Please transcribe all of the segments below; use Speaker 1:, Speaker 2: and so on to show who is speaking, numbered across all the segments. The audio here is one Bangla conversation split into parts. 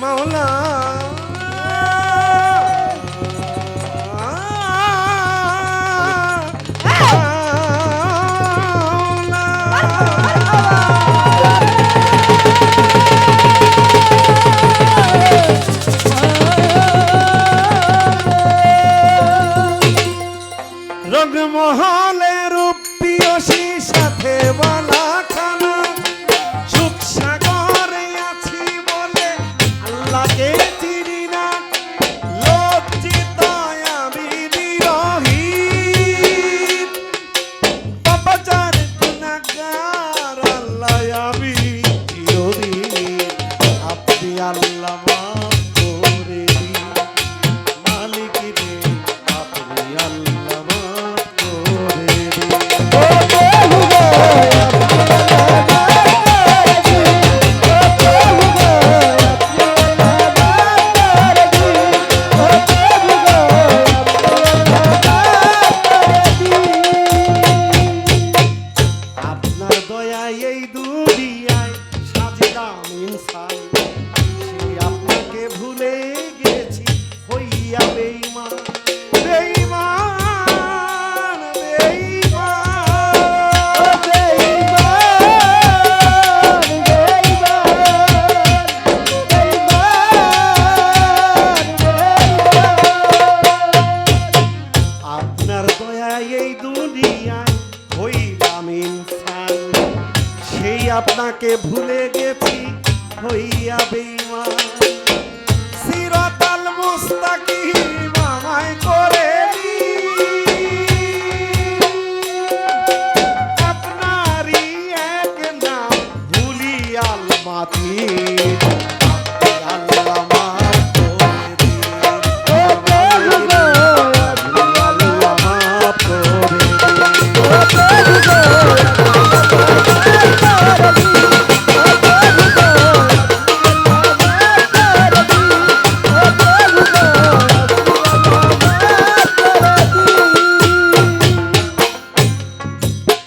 Speaker 1: মাওলা। রঙমহলে আল্লাহ ভুলে গেছি হইয়া বেমা সিরাতাল মুস্তাকি মামায় করে। আপনারই এক নাম ভুলিয়াল মাতি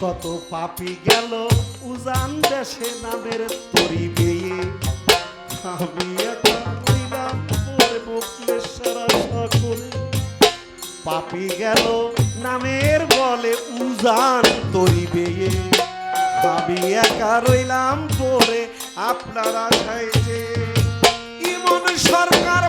Speaker 1: কত পাপি গেল উজান দেশে নামের তরি বেয়ে আমি বকলেশ্বর আশা করে পাপি গেল নামের বলে উজান তরি বেয়ে আমি একা রইলাম পরে আপনার যে ইমন সরকার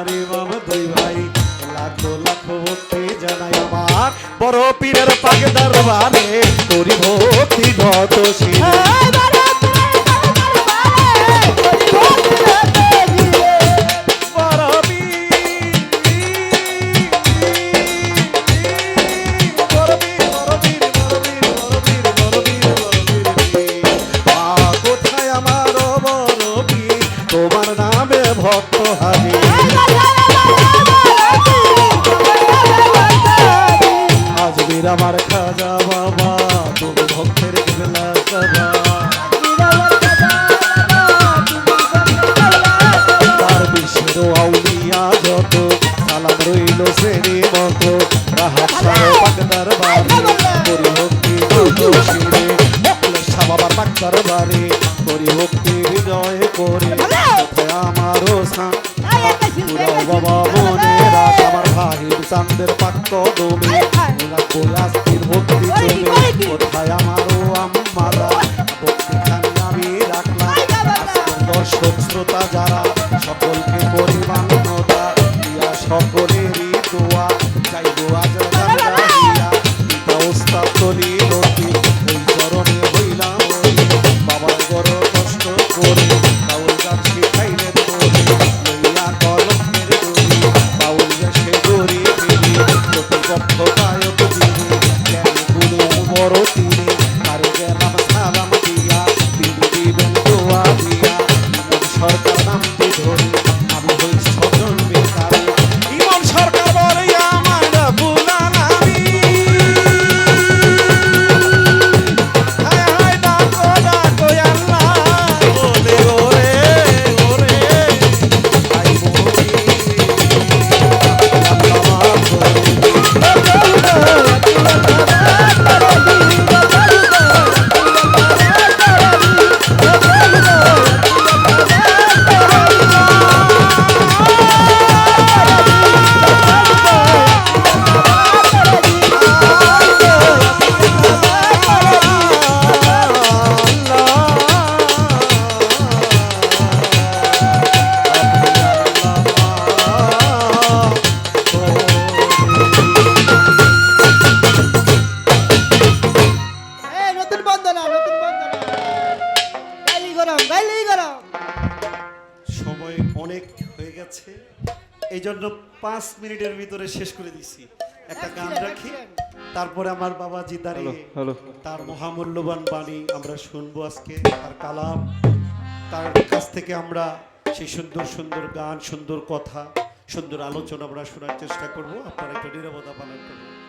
Speaker 1: কোথায় বাবা দুই ভাই। লাখো লাখো ভক্তি জানাই আমার। বড় পীরের পাগে দরবারে করি ভক্তি যত শিরে খাজা বাবা তুমি ভক্তের কিবলা সবা তার বিশ্বের আউলিয়া যত সালাম রইল শ্রেণি মত রাহাত সাহ পাকদার বাড়ি করি ভক্তি যত শিরে বাবার পাকদার বাড়ি করি ভক্তি হৃদয় করে কোথায় আমারও সান বাবা চান্দের পাক্য দমে লাগবো আস্তির ভক্তি জমে কোথায় আমারও আম্মারা? ভক্তি আমি রাখলাম দর্শক শ্রোতা যারা সকলকে পরিমাণতা দিয়া সকলেরই গরম গাইলেই গরম। সময় অনেক হয়ে গেছে। এই জন্য পাঁচ মিনিটের ভিতরে শেষ করে দিছি। একটা গান রাখি। তারপরে আমার দাঁড়িয়ে তার মহামূল্যবান বাণী আমরা শুনব আজকে তার কালাম। তার কাছ থেকে আমরা সেই সুন্দর সুন্দর গান সুন্দর কথা সুন্দর আলোচনা আমরা শোনার চেষ্টা করব। আপনারা একটু পালন করবেন